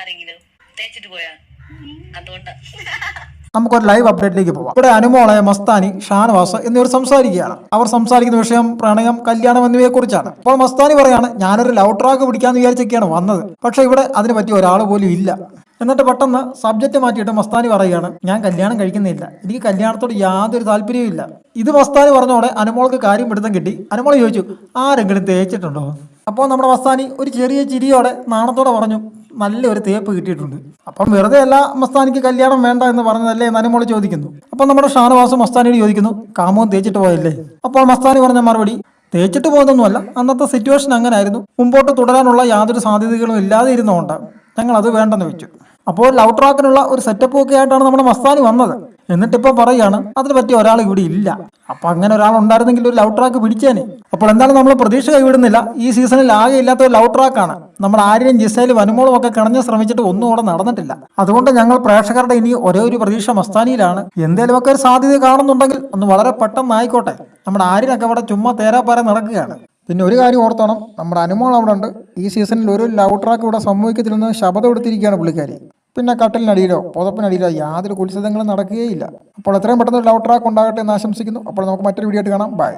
ആരെങ്കിലും തേച്ചിട്ട് പോയാ? നമുക്കൊരു ലൈവ് അപ്ഡേറ്റിലേക്ക് പോവാം. ഇവിടെ അനുമോളെ മസ്താനി ഷാനവാസ് എന്നിവർ സംസാരിക്കുകയാണ്. അവർ സംസാരിക്കുന്ന വിഷയം പ്രണയം കല്യാണം എന്നിവയെ കുറിച്ചാണ് അപ്പോൾ മസ്താനി പറയാണ് ഞാനൊരു ലവ് ട്രാക്ക് പിടിക്കാന്ന് വിചാരിച്ചൊക്കെയാണ് വന്നത്. പക്ഷെ ഇവിടെ അതിന് പറ്റിയ ഒരാൾ പോലും ഇല്ല. എന്നിട്ട് പെട്ടെന്ന് സബ്ജക്റ്റ് മാറ്റിയിട്ട് മസ്താനി പറയുകയാണ് ഞാൻ കല്യാണം കഴിക്കുന്നില്ല. എനിക്ക് കല്യാണത്തോട് യാതൊരു താല്പര്യവും ഇല്ല. ഇത് മസ്താനി പറഞ്ഞോടെ അനുമോൾക്ക് കാര്യം പിടുത്തം കിട്ടി. അനുമോൾ ചോദിച്ചു ആരെങ്കിലും തേച്ചിട്ടുണ്ടോ? അപ്പോൾ നമ്മുടെ മസ്താനി ഒരു ചെറിയ ചിരിയോടെ നാണത്തോടെ പറഞ്ഞു നല്ലൊരു തേപ്പ് കിട്ടിയിട്ടുണ്ട്. അപ്പം വെറുതെ അല്ല മസ്താനിക്ക് കല്യാണം വേണ്ട എന്ന് പറഞ്ഞതല്ലേ അനുമോൾ ചോദിക്കുന്നു. അപ്പം നമ്മുടെ ഷാനവാസ് മസ്താനിയോട് ചോദിക്കുന്നു കാമോൻ തേച്ചിട്ട് പോയല്ലേ? അപ്പോൾ മസ്താനി പറഞ്ഞ മറുപടി തേച്ചിട്ട് പോകുന്നൊന്നുമല്ല അന്നത്തെ സിറ്റുവേഷൻ അങ്ങനെ ആയിരുന്നു മുമ്പോട്ട് തുടരാനുള്ള യാതൊരു സാധ്യതകളും ഇല്ലാതെ ഇരുന്നുകൊണ്ട് ഞങ്ങൾ അത് വേണ്ടെന്ന് വെച്ചു. അപ്പോൾ ലവ് ട്രാക്കിനുള്ള ഒരു സെറ്റപ്പ് ഒക്കെ ആയിട്ടാണ് നമ്മുടെ മസ്താനി വന്നത്. എന്നിട്ടിപ്പോൾ പറയുകയാണ് അതിന് പറ്റിയ ഒരാൾ ഇവിടെ ഇല്ല. അപ്പൊ അങ്ങനെ ഒരാൾ ഉണ്ടായിരുന്നെങ്കിൽ ഒരു ലവ് ട്രാക്ക് പിടിച്ചേനെ. അപ്പോൾ എന്താണ് നമ്മൾ പ്രതീക്ഷ കൈവിടുന്നില്ല? ഈ സീസണിൽ ആകെ ഇല്ലാത്ത ഒരു ലവ് ട്രാക്കാണ് നമ്മൾ ആര്യനും ജിസയിലും വനുമോളും ഒക്കെ കിണഞ്ഞ് ശ്രമിച്ചിട്ട് ഒന്നും കൂടെ നടന്നിട്ടില്ല. അതുകൊണ്ട് ഞങ്ങൾ പ്രേക്ഷകരുടെ ഇനി ഒരേ ഒരു പ്രതീക്ഷ മസ്താനിയിലാണ്. എന്തേലുമൊക്കെ ഒരു സാധ്യത കാണുന്നുണ്ടെങ്കിൽ ഒന്ന് വളരെ പെട്ടെന്ന് ആയിക്കോട്ടെ. നമ്മുടെ ആര്യനൊക്കെ അവിടെ ചുമ്മാ തേരാപ്പാര നടക്കുകയാണ്. പിന്നെ ഒരു കാര്യം ഓർത്തോണം നമ്മുടെ അനുമോൾ അവിടെ ഉണ്ട്. ഈ സീസണിൽ ഒരു ലൗ ട്രാക്ക് ഇവിടെ സംഭവിക്കത്തില്ലെന്ന് ശബ്ദം എടുത്തിരിക്കുകയാണ് പുള്ളിക്കാരി. പിന്നെ കട്ടലിനടിയിലോ പുതപ്പിനടിയിലോ യാതൊരു കുത്സിതങ്ങളും നടക്കുകയില്ല. അപ്പോൾ എത്രയും പെട്ടെന്ന് ലവ് ട്രാക്ക് ഉണ്ടാകട്ടെ എന്ന് ആശംസിക്കുന്നു. അപ്പോൾ നമുക്ക് മറ്റൊരു വീഡിയോ ആയിട്ട് കാണാം. ബൈ